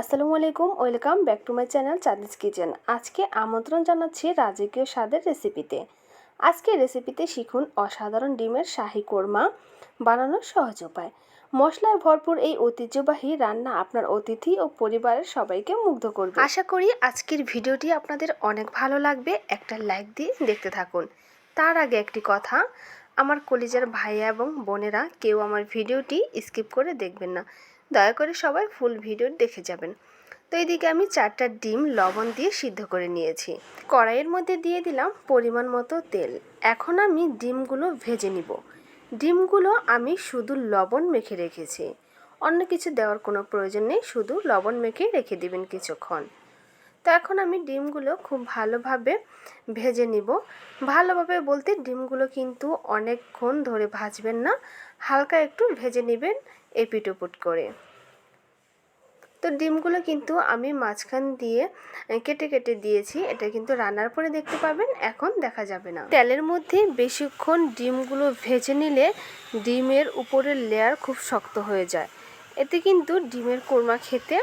আসসালামু আলাইকুম, welcome back to my channel Chandi's kitchen. আজকে আমন্ত্রণ জানাচ্ছি রাজকীয় স্বাদের রেসিপিতে। আজকে রেসিপিতে শিখুন অসাধারণ ডিমের শাহি কোরমা বানানোর সহজ উপায়। মশলায় ভরপুর এই ঐতিহ্যবাহী রান্না আপনার অতিথি ও পরিবারের সবাইকে মুগ্ধ করবে। আশা করি আজকের ভিডিওটি আপনাদের অনেক ভালো লাগবে। একটা লাইক দিয়ে দেখতে থাকুন। তার আগে একটি কথা আমার কলিজার ভাইয়া এবং বোনেরা কেউ আমার ভিডিওটি স্কিপ করে দেখবেন না। দয়া করে সবাই ফুল ভিডিও দেখে যাবেন। তো এইদিকে আমি চারটা ডিম লবণ দিয়ে সিদ্ধ করে নিয়েছি। কড়াইয়ের মধ্যে দিয়ে দিলাম পরিমাণ মতো তেল। এখন আমি ডিমগুলো ভেজে নিব। ডিমগুলো আমি শুধু লবণ মেখে রেখেছি। অন্য কিছু দেওয়ার কোনো প্রয়োজন নেই, শুধু লবণ মেখে রেখে দিবেন কিছুক্ষণ। তো এখন আমি ডিমগুলো খুব ভালোভাবে ভেজে নিব। ভালোভাবে বলতে ডিমগুলো কিন্তু অনেকক্ষণ ধরে ভাজবেন না, হালকা একটু ভেজে নেবেন এপিট ওপিট করে। তো ডিমগুলো কিন্তু আমি মাঝখান দিয়ে কেটে কেটে দিয়েছি, এটা কিন্তু রান্নার পরে দেখতে পাবেন, এখন দেখা যাবে না। তেলের মধ্যে বেশিক্ষণ ডিমগুলো ভেজে নিলে ডিমের উপরের লেয়ার খুব শক্ত হয়ে যায়। এতে কিন্তু ডিমের কোরমা খেতে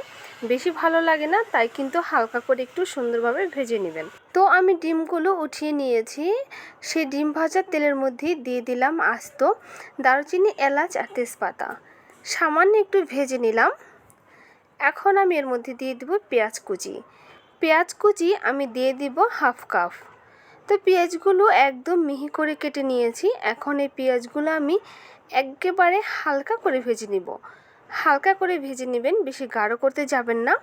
বেশি ভালো লাগে না, তাই কিন্তু হালকা করে একটু সুন্দরভাবে ভেজে নেবেন। তো আমি ডিমগুলো উঠিয়ে নিয়েছি, সেই ডিম ভাজার তেলের মধ্যে দিয়ে দিলাম আস্ত দারুচিনি, এলাচ আর তেজপাতা। সামান্য একটু ভেজে নিলাম। এখন আমি এর মধ্যে দিয়ে দেবো পেঁয়াজ কুচি। পেঁয়াজ কুচি আমি দিয়ে দিব হাফ কাপ। তো পেঁয়াজগুলো একদম মিহি করে কেটে নিয়েছি, এখন এই পেঁয়াজগুলো আমি একেবারে হালকা করে ভেজে নিব। হালকা করে ভেজে নেবেন, বেশি গাঢ় করতে যাবেন না।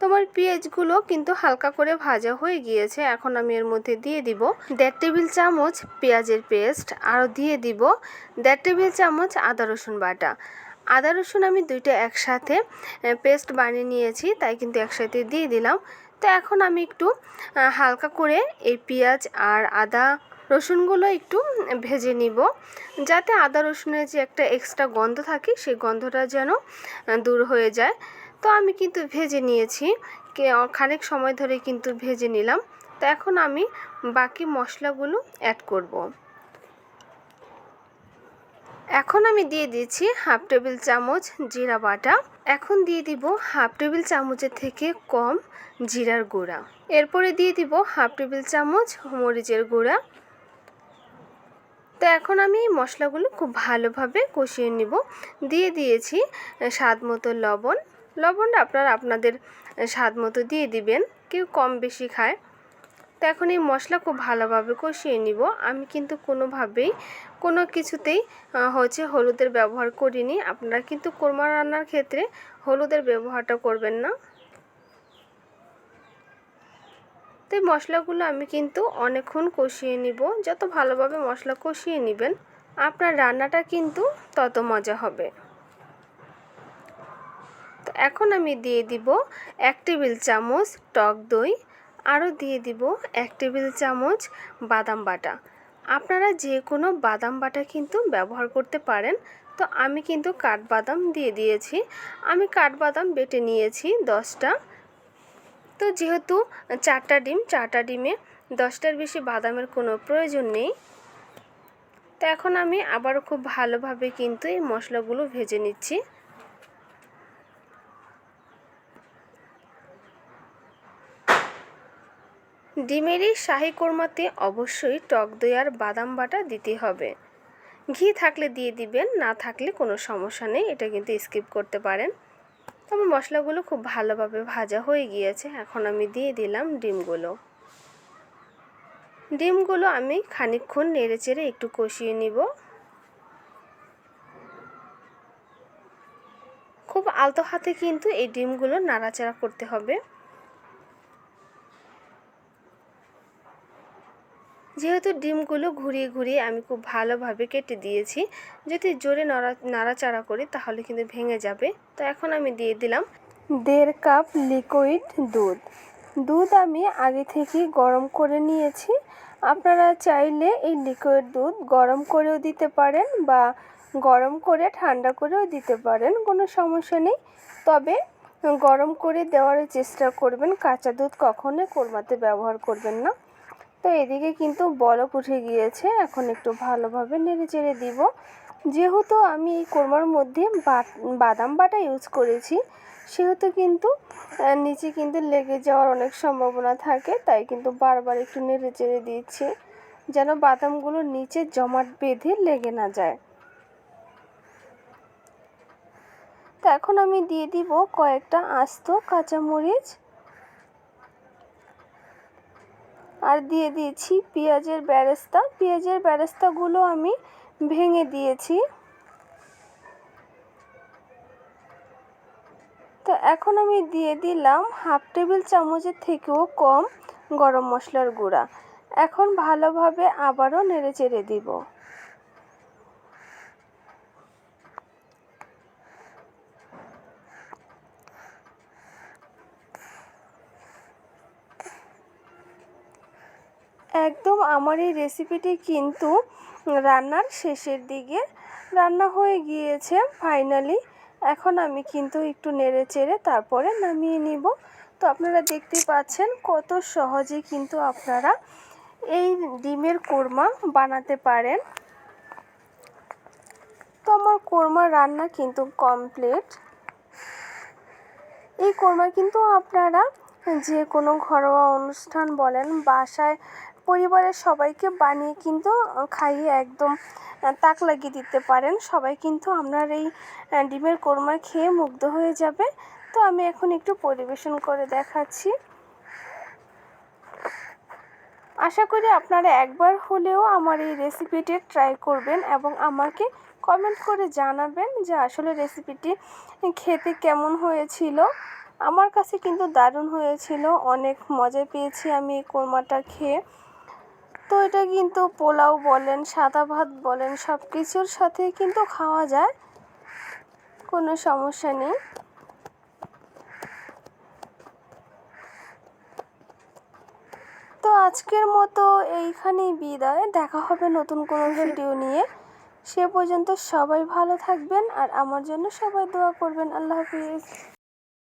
তোমার পেঁয়াজগুলো কিন্তু হালকা করে ভাজা হয়ে গিয়েছে, এখন আমি এর মধ্যে দিয়ে দিব দেড় টেবিল চামচ পেঁয়াজের পেস্ট, আরও দিয়ে দিব দেড় টেবিল চামচ আদা রসুন বাটা। আদা রসুন আমি দুইটা একসাথে পেস্ট বানিয়ে নিয়েছি, তাই কিন্তু একসাথে দিয়ে দিলাম। তো এখন আমি একটু হালকা করে এই পেঁয়াজ আর আদা রসুনগুলো একটু ভেজে নিব, যাতে আদা রসুনের যে একটা এক্সট্রা গন্ধ থাকে, সেই গন্ধটা যেন দূর হয়ে যায়। তো আমি কিন্তু ভেজে নিয়েছি খানিক সময় ধরে কিন্তু ভেজে নিলাম। তো এখন আমি বাকি মশলাগুলো অ্যাড করব। এখন আমি দিয়ে দিয়েছি হাফ টেবিল চামচ জিরা বাটা। এখন দিয়ে দিব হাফ টেবিল চামচের থেকে কম জিরার গুঁড়া। এরপরে দিয়ে দিব হাফ টেবিল চামচ মরিচের গুঁড়া। তো এখন আমি এই মশলাগুলো খুব ভালোভাবে কষিয়ে নিব। দিয়ে দিয়েছি স্বাদ মতো লবণ। লবণটা আপনারা আপনাদের স্বাদ মতো দিয়ে দিবেন, কেউ কম বেশি খায়। তো এখন এই মশলা খুব ভালোভাবে কষিয়ে নিব। আমি কিন্তু কোনোভাবেই কোনো কিছুতেই হচ্ছে হলুদের ব্যবহার করিনি। আপনারা কিন্তু কোরমা রান্নার ক্ষেত্রে হলুদের ব্যবহারটা করবেন না। তো এই মশলাগুলো আমি কিন্তু অনেকক্ষণ কষিয়ে নিব। যত ভালোভাবে মশলা কষিয়ে নেবেন, আপনার রান্নাটা কিন্তু তত মজা হবে। তো এখন আমি দিয়ে দিব এক টেবিল চামচ টক দই, আরও দিয়ে দিব এক টেবিল চামচ বাদাম বাটা। আপনারা যে কোনো বাদাম বাটা কিন্তু ব্যবহার করতে পারেন। তো আমি কিন্তু কাঠবাদাম দিয়ে দিয়েছি। আমি কাঠবাদাম বেটে নিয়েছি দশটা। তো যেহেতু চারটা ডিম, চারটা ডিমে দশটার বেশি বাদামের কোনো প্রয়োজন নেই। তো এখন আমি আবারও খুব ভালোভাবে কিন্তু এই মশলাগুলো ভেজে নিচ্ছি। ডিমের এই শাহি কোরমাতে অবশ্যই টক দই আর বাদাম বাটা দিতে হবে। ঘি থাকলে দিয়ে দিবেন, না থাকলে কোনো সমস্যা নেই, এটা কিন্তু স্কিপ করতে পারেন। আমার মশলাগুলো খুব ভালোভাবে ভাজা হয়ে গিয়েছে। এখন আমি দিয়ে দিলাম ডিমগুলো। ডিমগুলো আমি খানিকক্ষণ নেড়ে চেড়ে একটু কষিয়ে নিব। খুব আলতো হাতে কিন্তু এই ডিমগুলো নাড়াচাড়া করতে হবে। যেহেতু ডিমগুলো ঘুরিয়ে ঘুরিয়ে আমি খুব ভালোভাবে কেটে দিয়েছি, যদি জোরে নড়া, নাড়াচাড়া করি তাহলে কিন্তু ভেঙে যাবে। তো এখন আমি দিয়ে দিলাম দেড় কাপ লিকুইড দুধ। দুধ আমি আগে থেকেই গরম করে নিয়েছি। আপনারা চাইলে এই লিকুইড দুধ গরম করেও দিতে পারেন বা গরম করে ঠান্ডা করেও দিতে পারেন, কোনো সমস্যা নেই। তবে গরম করে দেওয়ার চেষ্টা করবেন, কাঁচা দুধ কখনোই কোরমাতে ব্যবহার করবেন না। তো এদিকে কিন্তু বলক উঠে গিয়েছে। এখন একটু ভালোভাবে নেড়ে চেড়ে দিব। যেহেতু আমি এই কোরমার মধ্যে বাদাম বাটা ইউজ করেছি, সেহেতু কিন্তু নিচে কিন্তু লেগে যাওয়ার অনেক সম্ভাবনা থাকে, তাই কিন্তু বারবার একটু নেড়ে চেড়ে দিচ্ছি, যেন বাদামগুলো নিচে জমাট বেঁধে লেগে না যায়। তো এখন আমি দিয়ে দিব কয়েকটা আস্ত কাঁচামরিচ আর দিয়ে দিয়েছি পেঁয়াজের ব্যারেস্তা পেঁয়াজের ব্যারেস্তাগুলো আমি ভেঙে দিয়েছি। তো এখন আমি দিয়ে দিলাম হাফ টেবিল চামচের থেকেও কম গরম মশলার গুঁড়া। এখন ভালোভাবে আবারও নেড়ে চেড়ে দিব একদম আমার এই রেসিপিটি কিন্তু রান্নার শেষের দিকে রান্না হয়ে গিয়েছে ফাইনালি এখন আমি কিন্তু একটু নেড়ে চেড়ে তারপরে নামিয়ে নিব। তো আপনারা দেখতেই পাচ্ছেন কত সহজে কিন্তু আপনারা এই ডিমের কোরমা বানাতে পারেন। তো আমার কোরমা রান্না কিন্তু কমপ্লিট এই কোরমা কিন্তু আপনারা যে কোনো ঘরোয়া অনুষ্ঠান বলেন, বাসায় পরিবারের সবাইকে বানিয়ে কিন্তু খাইয়ে একদম তাক লাগিয়ে দিতে পারেন। সবাই কিন্তু আপনার এই ডিমের কোরমা খেয়ে মুগ্ধ হয়ে যাবে। তো আমি এখন একটু পরিবেশন করে দেখাচ্ছি। আশা করি আপনারা একবার হলেও আমার এই রেসিপিটি ট্রাই করবেন এবং আমাকে কমেন্ট করে জানাবেন যে আসলে রেসিপিটি খেতে কেমন হয়েছিল। আমার কাছে কিন্তু দারুণ হয়েছিল। অনেক মজা পেয়েছি আমি এই কোরমাটা খেয়ে। তো এটা কিন্তু পোলাও বলেন, সাদা ভাত বলেন সব কিছুর সাথে কিন্তু খাওয়া যায়। কোনো সমস্যা নেই। তো আজকের মতো এইখানেই বিদায়। দেখা হবে নতুন কোনো ভিডিও নিয়ে। সে পর্যন্ত সবাই ভালো থাকবেন আর আমার জন্য সবাই দোয়া করবেন। আল্লাহ হাফিজ।